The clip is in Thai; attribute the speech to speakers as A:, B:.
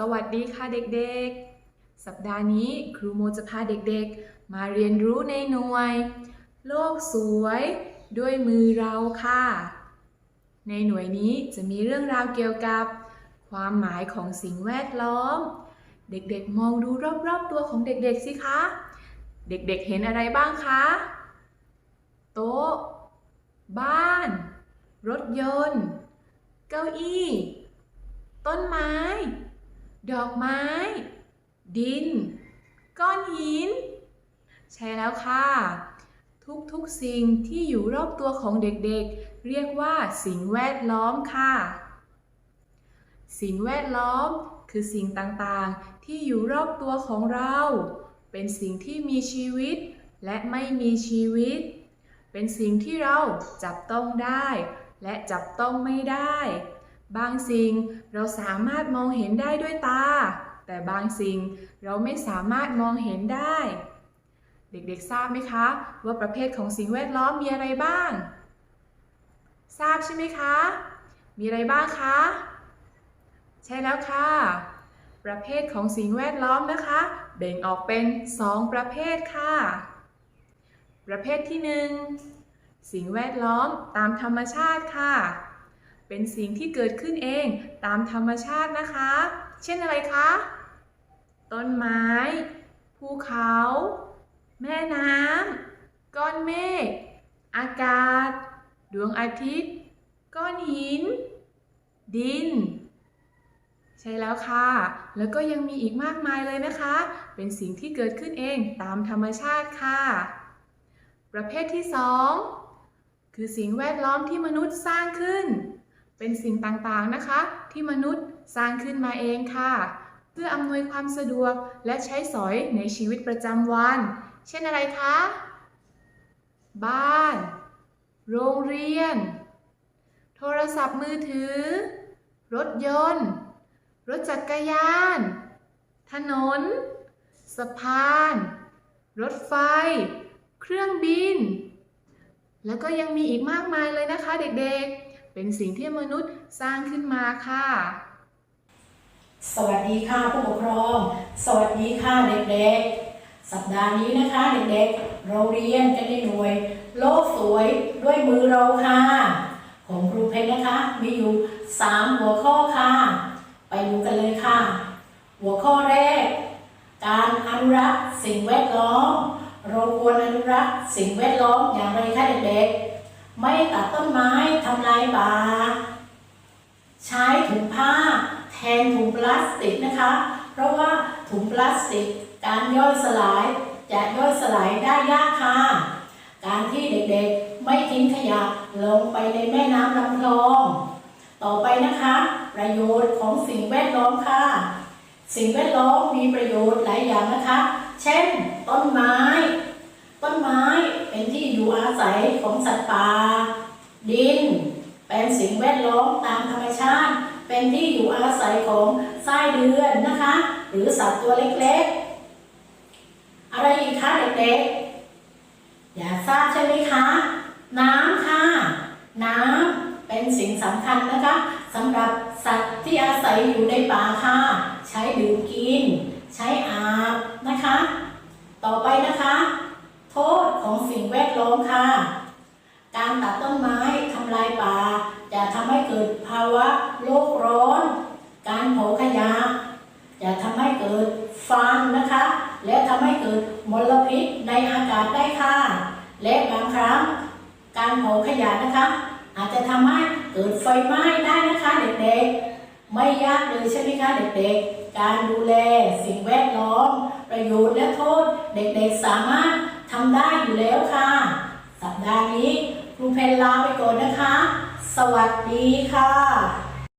A: สวัสดีค่ะเด็กๆ สัปดาห์นี้ครูโมจะพาเด็กๆ มาเรียนรู้ในหน่วย โลกสวยด้วยมือเราค่ะ ในหน่วยนี้จะมีเรื่องราวเกี่ยวกับ ความหมายของสิ่งแวดล้อม เด็กๆมองดูรอบๆตัวของเด็กๆสิคะ เด็กๆเห็นอะไรบ้างคะ โต๊ะ บ้าน รถยนต์ เก้าอี้ ต้นไม้ ดอกไม้ ดิน ก้อนหิน ใช่แล้วค่ะ ทุกๆสิ่งที่อยู่รอบตัวของเด็กๆเรียกว่าสิ่งแวดล้อมค่ะ สิ่งแวดล้อมคือสิ่งต่างๆ ที่อยู่รอบตัวของเรา เป็นสิ่งที่มีชีวิตและไม่มีชีวิต เป็นสิ่งที่เราจับต้องได้ และจับต้องไม่ได้ บางสิ่งเราสามารถมองเห็นได้ด้วยตา แต่บางสิ่งเราไม่สามารถมองเห็นได้ เด็กๆทราบไหมคะ ว่าประเภทของสิ่งแวดล้อมมีอะไรบ้าง ทราบใช่ไหมคะ มีอะไรบ้างคะ ใช่แล้วค่ะ ประเภทของสิ่งแวดล้อมนะคะ แบ่งออกเป็น 2 ประเภทค่ะ ประเภทที่ 1 สิ่งแวดล้อมตามธรรมชาติค่ะ เป็นสิ่งที่เกิดขึ้นเองตามธรรมชาตินะคะ เช่นอะไรคะ ต้นไม้ ภูเขา แม่น้ำ ก้อนเมฆ อากาศ ดวงอาทิตย์ ก้อนหิน ดิน ใช่แล้วค่ะ แล้วก็ยังมีอีกมากมายเลยนะคะ เป็นสิ่งที่เกิดขึ้นเองตามธรรมชาติค่ะ ประเภทที่สองคือสิ่งแวดล้อมที่มนุษย์สร้างขึ้น เป็นสิ่งต่างๆนะคะ ที่มนุษย์สร้างขึ้นมาเองค่ะ เพื่ออำนวยความสะดวกและใช้สอยในชีวิตประจำวัน เช่นอะไรคะ บ้าน โรงเรียน โทรศัพท์มือถือ รถยนต์ รถจักรยาน ถนน สะพาน รถไฟ เครื่องบิน แล้วก็ยังมีอีกมากมายเลยนะคะเด็กๆ เป็นสิ่งที่มนุษย์สร้างขึ้นมาค่ะ
B: สวัสดีค่ะผู้ปกครอง สวัสดีค่ะเด็กๆ สัปดาห์นี้นะคะเด็กๆ เราเรียนกันในหน่วย โลกสวยด้วยมือเราค่ะ ของครูเพชรนะคะ มีอยู่ 3 หัวข้อค่ะ ไปดูกันเลยค่ะ หัวข้อแรก การอนุรักษ์สิ่งแวดล้อมเราควรอนุรักษ์สิ่งแวดล้อมอย่างไรคะเด็กๆ ไม่ตัดต้นไม้ ทำลายป่าใช้ถุงผ้าแทนถุงพลาสติกนะคะ เพราะว่าถุงพลาสติก การย่อยสลายจะย่อยสลายได้ยากค่ะ การที่เด็กๆไม่ทิ้งขยะลงไปในแม่น้ำลำคลอง ต่อไปนะคะ ประโยชน์ของสิ่งแวดล้อมค่ะ สิ่งแวดล้อมมีประโยชน์หลายอย่างนะคะ เช่น ต้นไม้ ต้นไม้เป็นที่อยู่อาศัยของสัตว์ป่าดิน เป็นสิ่งแวดล้อมตามธรรมชาติ เป็นที่อยู่อาศัยของไส้เดือนนะคะ หรือสัตว์ตัวเล็กๆ อะไรอีกคะเด็กๆ อยากทราบใช่ไหมคะ น้ำค่ะ น้ำเป็นสิ่งสำคัญนะคะสำหรับสัตว์ที่อาศัยอยู่ในป่าค่ะ ใช้ดื่มกิน ใช้อาบนะคะ ต่อไปนะคะ โทษของสิ่งแวดล้อมค่ะ การตัดต้นไม้ ลายป่า จะทำให้เกิดภาวะโลกร้อน การเผาขยะจะทำให้เกิดฟันนะคะ และทำให้เกิดมลพิษในอากาศได้ค่ะ และบางครั้งการเผาขยะนะคะ อาจจะทำให้เกิดไฟไหม้ได้นะคะเด็กๆ ไม่ยากเลยใช่ไหมคะเด็กๆ การดูแลสิ่งแวดล้อม ประโยชน์และโทษ เด็กๆสามารถทำได้อยู่แล้วค่ะ สัปดาห์นี้ ครูเพนลาไปก่อนนะคะ สวัสดีค่ะ